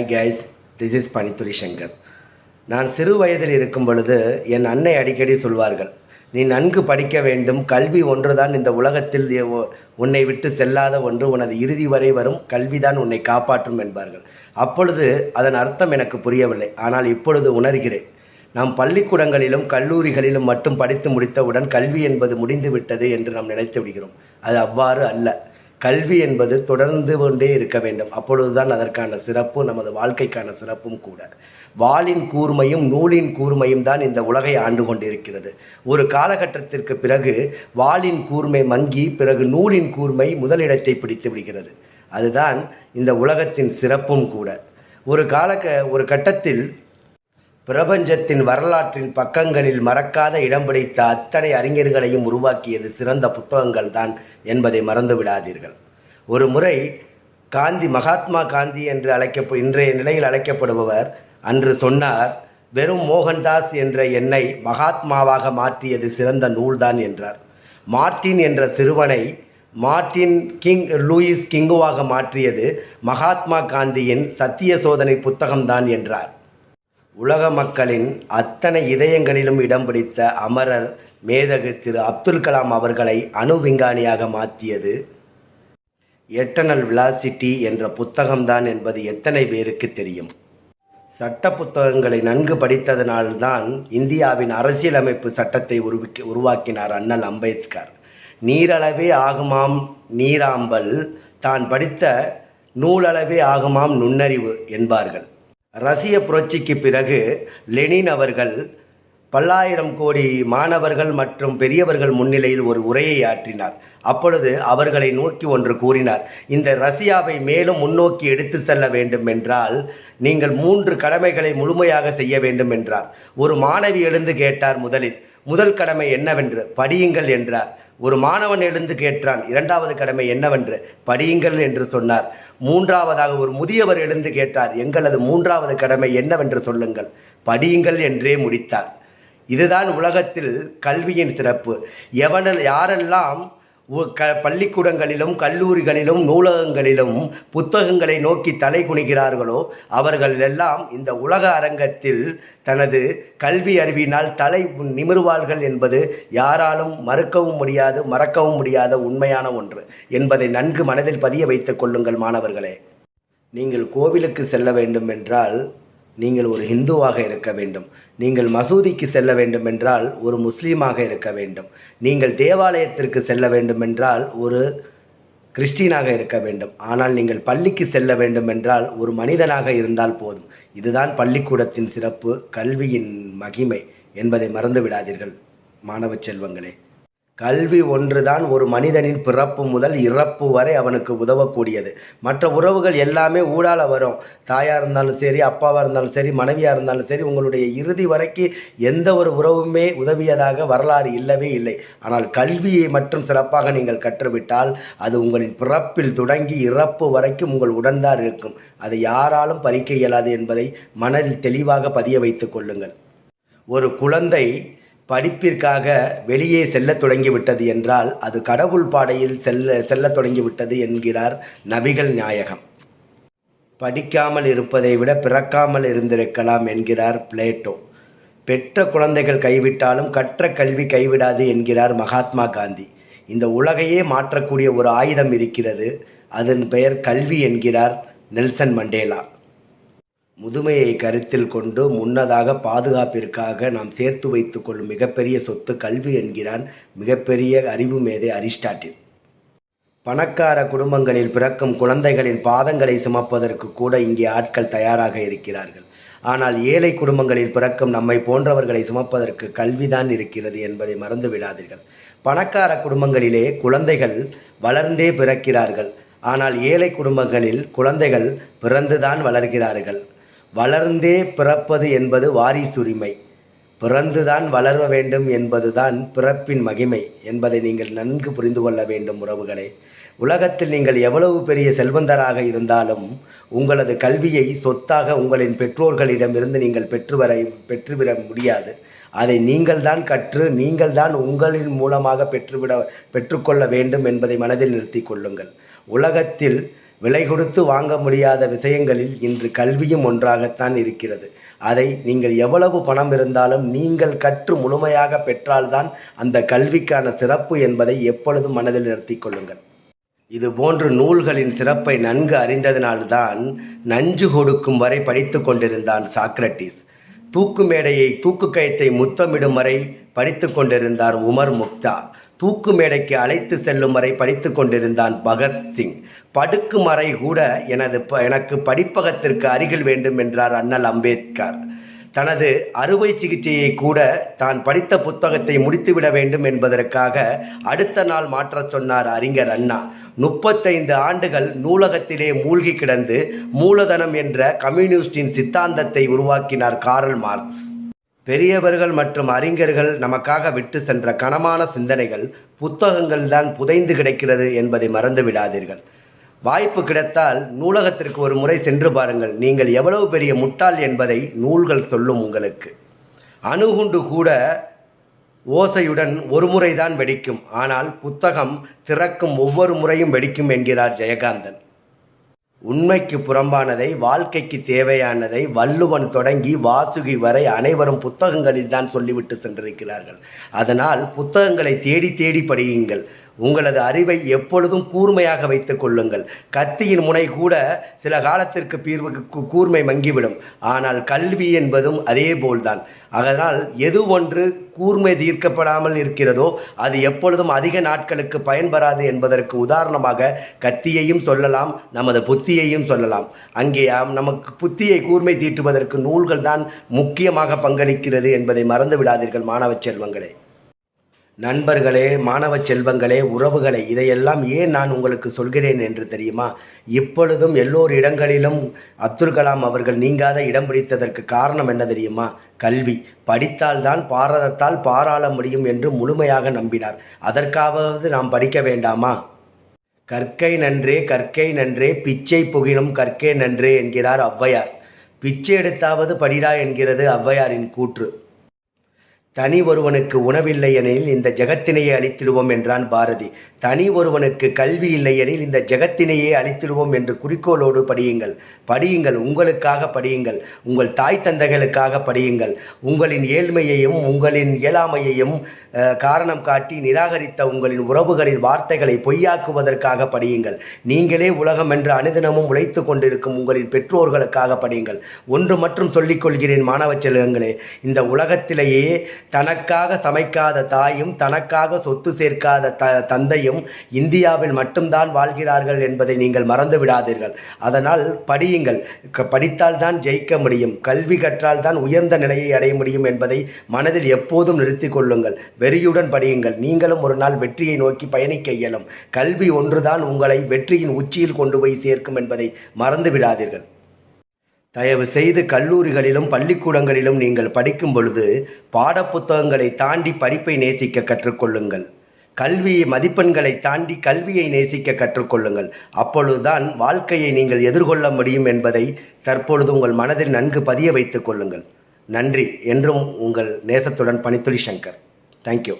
Hi guys this is Panithuri Shankar நான் சிறு வயதில் இருக்கும் பொழுது என் அன்னை அடிக்கடி சொல்வார்கள் நீ நன்கு படிக்க வேண்டும். கல்வி ஒன்றுதான் இந்த உலகத்தில் உன்னை விட்டு செல்லாத ஒன்று. உனது இறுதி வரை வரும். கல்விதான் உன்னை காப்பாற்றும் என்பார்கள். அப்பொழுது அதன் அர்த்தம் எனக்கு புரியவில்லை. ஆனால் இப்பொழுது உணர்கிறேன். நாம் பள்ளிக்கூடங்களிலும் கல்லூரிகளிலும் மட்டும் படித்து முடித்தவுடன் கல்வி என்பது முடிந்து விட்டது என்று நாம் நினைத்து விடுகிறோம். அது அவ்வாறு அல்ல. கல்வி என்பது தொடர்ந்து கொண்டே இருக்க வேண்டும். அப்பொழுதுதான் அதற்கான சிறப்பு நமது வாழ்க்கைக்கான சிறப்பும் கூட. வாளின் கூர்மையும் நூலின் கூர்மையும் தான் இந்த உலகை ஆண்டு கொண்டிருக்கிறது. ஒரு காலகட்டத்திற்கு பிறகு வாளின் கூர்மை மங்கி பிறகு நூலின் கூர்மை முதலிடத்தை பிடித்து விடுகிறது. அதுதான் இந்த உலகத்தின் சிறப்பும் கூட. ஒரு கால ஒரு கட்டத்தில் பிரபஞ்சத்தின் வரலாற்றின் பக்கங்களில் மறக்காத இடம் பிடித்த அத்தனை அறிஞர்களையும் உருவாக்கியது சிறந்த புத்தகங்கள் தான் என்பதை மறந்து விடாதீர்கள் ஒரு முறை காந்தி மகாத்மா காந்தி என்று அழைக்க இன்றைய நிலையில் அழைக்கப்படுபவர் அன்று சொன்னார் வெறும் மோகன்தாஸ் என்ற என்னை மகாத்மாவாக மாற்றியது சிறந்த நூல்தான் என்றார். மார்ட்டின் என்ற சிறுவனை மார்ட்டின் கிங் லூயிஸ் கிங்குவாக மாற்றியது மகாத்மா காந்தியின் சத்திய சோதனை புத்தகம்தான் என்றார். உலக மக்களின் அத்தனை இதயங்களிலும் இடம் பிடித்த அமரர் மேதகு திரு அப்துல் கலாம் அவர்களை அணு விஞ்ஞானியாக மாற்றியது. எட்டர்னல் விலாசிட்டி என்ற புத்தகம்தான் என்பது எத்தனை பேருக்கு தெரியும்? சட்ட புத்தகங்களை நன்கு படித்ததனால்தான் இந்தியாவின் அரசியலமைப்பு சட்டத்தை உருவிக்க உருவாக்கினார் அண்ணல் அம்பேத்கர். நீரளவே ஆகுமாம் நீராம்பல் தான் படித்த நூலளவே ஆகுமாம் நுண்ணறிவு என்பார்கள். ரஷ்ய புரட்சிக்கு பிறகு லெனின் அவர்கள் பல்லாயிரம் கோடி மாணவர்கள் மற்றும் பெரியவர்கள் முன்னிலையில் ஒரு உரையை ஆற்றினார். அப்பொழுது அவர்களை நோக்கி ஒன்று கூறினார் இந்த ரஷ்யாவை மேலும் முன்னோக்கி எடுத்து செல்ல வேண்டும் என்றால் நீங்கள் மூன்று கடமைகளை முழுமையாக செய்ய வேண்டும் என்றார். ஒரு மாணவி எழுந்து கேட்டார் முதலில் முதல் கடமை என்னவென்று படியுங்கள் என்றார். ஒரு மாணவன் எழுந்து கேட்டான் இரண்டாவது கடமை என்னவென்று? படியுங்கள் என்று சொன்னார். மூன்றாவதாக ஒரு முதியவர் எழுந்து கேட்டார் எங்களது மூன்றாவது கடமை என்னவென்று சொல்லுங்கள். படியுங்கள் என்றே முடித்தார். இதுதான் உலகத்தில் கல்வியின் சிறப்பு. எவனில் யாரெல்லாம் க பள்ளிக்கூடங்களிலும் கல்லூரிகளிலும் நூலகங்களிலும் புத்தகங்களை நோக்கி தலை குனிகிறார்களோ அவர்கள் எல்லாம் இந்த உலக அரங்கத்தில் தனது கல்வி அறிவினால் தலை நிமிர்வார்கள் என்பது யாராலும் மறுக்கவும் முடியாது மறக்கவும் முடியாத உண்மையான ஒன்று என்பதை நன்கு மனதில் பதிய வைத்துக் கொள்ளுங்கள் மாணவர்களே. நீங்கள் கோவிலுக்கு செல்ல வேண்டும் என்றால் நீங்கள் ஒரு ஹிந்துவாக இருக்க வேண்டும். நீங்கள் மசூதிக்கு செல்ல வேண்டும் என்றால் ஒரு முஸ்லீமாக இருக்க வேண்டும். நீங்கள் தேவாலயத்திற்கு செல்ல வேண்டும் என்றால் ஒரு கிறிஸ்டினாக இருக்க வேண்டும். ஆனால் நீங்கள் பள்ளிக்கு செல்ல வேண்டும் என்றால் ஒரு மனிதனாக இருந்தால் போதும். இதுதான் பள்ளிக்கூடத்தின் சிறப்பு கல்வியின் மகிமை என்பதை மறந்து விடாதீர்கள். மாணவ செல்வங்களே. கல்வி ஒன்றுதான் ஒரு மனிதனின் பிறப்பு முதல் இறப்பு வரை அவனுக்கு உதவக்கூடியது. மற்ற உறவுகள் எல்லாமே ஊடால வரும். தாயாக இருந்தாலும் சரி அப்பாவாக இருந்தாலும் சரி மனைவியாக இருந்தாலும் சரி உங்களுடைய இறுதி வரைக்கும் எந்த ஒரு உறவுமே உதவியதாக வரலாறு இல்லவே இல்லை. ஆனால் கல்வியை மட்டும் சிறப்பாக நீங்கள் கற்றுவிட்டால் அது உங்களின் பிறப்பில் தொடங்கி இறப்பு வரைக்கும் உங்கள் உடன்தான் இருக்கும். அதை யாராலும் பறிக்க இயலாது என்பதை மனதில் தெளிவாக பதிய வைத்துக் கொள்ளுங்கள். ஒரு குழந்தை படிப்பிற்காக வெளியே செல்லத் தொடங்கிவிட்டது என்றால் அது கடவுள் பாடையில் செல்ல செல்லத் தொடங்கிவிட்டது என்கிறார் நபிகள் நாயகம். படிக்காமல் இருப்பதை விட பிறக்காமல் இருந்திருக்கலாம் என்கிறார் பிளேட்டோ. பெற்ற குழந்தைகள் கைவிட்டாலும் கற்ற கல்வி கைவிடாது என்கிறார் மகாத்மா காந்தி. இந்த உலகையே மாற்றக்கூடிய ஒரு ஆயுதம் இருக்கிறது. அதன் பெயர் கல்வி என்கிறார் நெல்சன் மண்டேலா. முதுமையை கருத்தில் கொண்டு முன்னதாக பாதுகாப்பிற்காக நாம் சேர்த்து வைத்துக் கொள்ளும் மிகப்பெரிய சொத்து கல்வி என்கிறான் மிகப்பெரிய அறிவு மேதை அரிஸ்டாட்டில். பணக்கார குடும்பங்களில் பிறக்கும் குழந்தைகளின் பாதங்களை சுமப்பதற்கு கூட இங்கே ஆட்கள் தயாராக இருக்கிறார்கள். ஆனால் ஏழை குடும்பங்களில் பிறக்கும் நம்மை போன்றவர்களை சுமப்பதற்கு கல்விதான் இருக்கிறது என்பதை மறந்து விடாதீர்கள். பணக்கார குடும்பங்களிலே குழந்தைகள் வளர்ந்தே பிறக்கிறார்கள். ஆனால் ஏழை குடும்பங்களில் குழந்தைகள் பிறந்துதான் வளர்கிறார்கள். வளர்ந்தே பிறப்பது என்பது வாரிசுரிமை. பிறந்துதான் வளர வேண்டும் என்பதுதான் பிறப்பின் மகிமை என்பதை நீங்கள் நன்கு புரிந்து கொள்ள வேண்டும் உறவுகளே. உலகத்தில் நீங்கள் எவ்வளவு பெரிய செல்வந்தராக இருந்தாலும் உங்களது கல்வியை சொத்தாக உங்களின் பெற்றோர்களிடமிருந்து நீங்கள் பெற்று வர பெற்றுவிட முடியாது. அதை நீங்கள்தான் கற்று நீங்கள்தான் உங்களின் மூலமாக பெற்றுவிட பெற்றுக்கொள்ள வேண்டும் என்பதை மனதில் நிறுத்தி கொள்ளுங்கள். உலகத்தில் விலை கொடுத்து வாங்க முடியாத விஷயங்களில் இன்று கல்வியும் ஒன்றாகத்தான் இருக்கிறது. அதை நீங்கள் எவ்வளவு பணம் இருந்தாலும் நீங்கள் கற்று முழுமையாக பெற்றால்தான் அந்த கல்விக்கான சிறப்பு என்பதை எப்பொழுதும் மனதில் நிறுத்தி கொள்ளுங்கள். இது போன்று நூல்களின் சிறப்பை நன்கு அறிந்ததினால்தான் நஞ்சு கொடுக்கும் வரை படித்து கொண்டிருந்தான் சாக்ரட்டிஸ். தூக்கு மேடையை தூக்கு கயத்தை முத்தமிடும் வரை படித்து கொண்டிருந்தார் உமர் முக்தா. தூக்கு மேடைக்கு அழைத்து செல்லும் வரை படித்து கொண்டிருந்தான் பகத்சிங் படுக்கும் அறை கூட எனது ப- எனக்கு படிப்பகத்திற்கு அருகில் வேண்டும் என்றார் அண்ணல் அம்பேத்கர். தனது அறுவை சிகிச்சையை கூட தான் படித்த புத்தகத்தை முடித்துவிட வேண்டும் என்பதற்காக அடுத்த நாள் மாற்றச் சொன்னார் அறிஞர் அண்ணா. முப்பத்தைந்து ஆண்டுகள் நூலகத்திலே மூழ்கி கிடந்து மூலதனம் என்ற கம்யூனிஸ்டின் சித்தாந்தத்தை உருவாக்கினார் காரல் மார்க்ஸ். பெரியவர்கள் மற்றும் அறிஞர்கள் நமக்காக விட்டு சென்ற கனமான சிந்தனைகள் புத்தகங்கள்தான் புதைந்து கிடக்கிறது என்பதை மறந்து விடாதீர்கள். வாய்ப்பு கிடைத்தால் நூலகத்திற்கு ஒரு முறை சென்று பாருங்கள். நீங்கள் எவ்வளவு பெரிய முட்டாள் என்பதை நூல்கள் சொல்லும் உங்களுக்கு. அணுகுண்டு கூட ஓசையுடன் ஒரு முறைதான் வெடிக்கும். ஆனால் புத்தகம் திறக்கும் ஒவ்வொரு முறையும் வெடிக்கும் என்கிறார் ஜெயகாந்தன். உண்மைக்கு புறம்பானதை வாழ்க்கைக்கு தேவையானதை வள்ளுவன் தொடங்கி வாசுகி வரை அனைவரும் புத்தகங்களில் தான் சொல்லிவிட்டு சென்றிருக்கிறார்கள். அதனால் புத்தகங்களை தேடி தேடி படியுங்கள். உங்களது அறிவை எப்பொழுதும் கூர்மையாக வைத்துக் கொள்ளுங்கள். கத்தியின் முனை கூட சில காலத்திற்கு பீர்வுக்கு கூர்மை மங்கிவிடும். ஆனால் கல்வி என்பதும் அதே போல்தான். அதனால் எது ஒன்று கூர்மை தீர்க்கப்படாமல் இருக்கிறதோ அது எப்பொழுதும் அதிக நாட்களுக்கு பயன்பெறாது என்பதற்கு உதாரணமாக கத்தியையும் சொல்லலாம் நமது புத்தியையும் சொல்லலாம். அங்கே நமக்கு புத்தியை கூர்மை தீட்டுவதற்கு நூல்கள் தான் முக்கியமாக பங்களிக்கிறது என்பதை மறந்து விடாதீர்கள் மாணவ செல்வங்களே. நண்பர்களே மாணவ செல்வங்களே உறவுகளே இதையெல்லாம் ஏன் நான் உங்களுக்கு சொல்கிறேன் என்று தெரியுமா? இப்பொழுதும் எல்லோர் இடங்களிலும் அப்துல் கலாம் அவர்கள் நீங்காத இடம் பிடித்ததற்கு காரணம் என்ன தெரியுமா? கல்வி. படித்தால்தான் பாரதத்தால் பாராள முடியும் என்று முழுமையாக நம்பினார். அதற்காவது நாம் படிக்க வேண்டாமா? கற்கை நன்றே கற்கை நன்றே பிச்சை புகினும் கற்கே நன்றே என்கிறார் ஔவையார். பிச்சை எடுத்தாவது படிடா என்கிறது ஔவையாரின் கூற்று. தனி ஒருவனுக்கு உணவில்லை எனில் இந்த ஜெகத்தினையே அழித்திடுவோம் என்றான் பாரதி. தனி ஒருவனுக்கு கல்வி இல்லை எனில் இந்த ஜெகத்தினையே அழித்திடுவோம் என்று குறிக்கோளோடு படியுங்கள். படியுங்கள் உங்களுக்காக படியுங்கள். உங்கள் தாய் தந்தைகளுக்காக படியுங்கள். உங்களின் ஏழ்மையையும் உங்களின் இயலாமையையும் காரணம் காட்டி நிராகரித்த உங்களின் உறவுகளின் வார்த்தைகளை பொய்யாக்குவதற்காக படியுங்கள். நீங்களே உலகம் என்று அனுதினமும் உழைத்து கொண்டிருக்கும் உங்களின் பெற்றோர்களுக்காக படியுங்கள். ஒன்று மட்டும் சொல்லிக் கொள்கிறேன் மாணவ செல்வங்களே. இந்த உலகத்திலேயே தனக்காக சமைக்காத தாயும் தனக்காக சொத்து சேர்க்காத த தந்தையும் இந்தியாவில் மட்டும்தான் வாழ்கிறார்கள் என்பதை நீங்கள் மறந்து விடாதீர்கள். அதனால் படியுங்கள். க- படித்தால்தான் ஜெயிக்க முடியும். கல்வி கற்றால் தான் உயர்ந்த நிலையை அடைய முடியும் என்பதை மனதில் எப்போதும் நிறுத்திக் கொள்ளுங்கள். வெறியுடன் படியுங்கள். நீங்களும் ஒரு நாள் வெற்றியை நோக்கி பயணிக்க இயலும். கல்வி ஒன்றுதான் உங்களை வெற்றியின் உச்சியில் கொண்டு போய் சேர்க்கும் என்பதை மறந்து விடாதீர்கள். தயவு செய்து கல்லூரிகளிலும் பள்ளிக்கூடங்களிலும் நீங்கள் படிக்கும் பொழுது பாடப்புத்தகங்களை தாண்டி படிப்பை நேசிக்க கற்றுக்கொள்ளுங்கள். கல்வி மதிப்பெண்களை தாண்டி கல்வியை நேசிக்க கற்றுக்கொள்ளுங்கள். அப்பொழுதுதான் வாழ்க்கையை நீங்கள் எதிர்கொள்ள முடியும் என்பதை தற்பொழுது உங்கள் மனதில் நன்கு பதிய வைத்துக் கொள்ளுங்கள். நன்றி. என்றும் உங்கள் நேசத்துடன் பணித்துளி சங்கர். தேங்க்யூ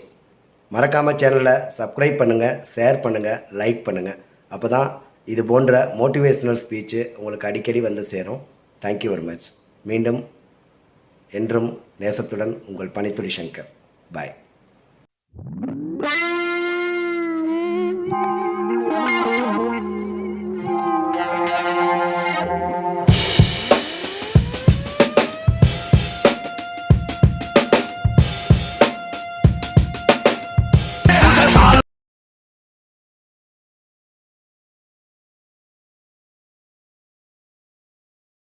மறக்காமல் சேனலை சப்ஸ்கிரைப் பண்ணுங்கள் ஷேர் பண்ணுங்கள் லைக் பண்ணுங்கள் அப்போ தான் இது போன்ற மோட்டிவேஷ்னல் ஸ்பீச்சு உங்களுக்கு அடிக்கடி வந்து சேரும். தேங்க்யூ வெரி மச் மீண்டும் என்றும் நேசத்துடன் உங்கள் பனித்துளி சங்கர். பாய்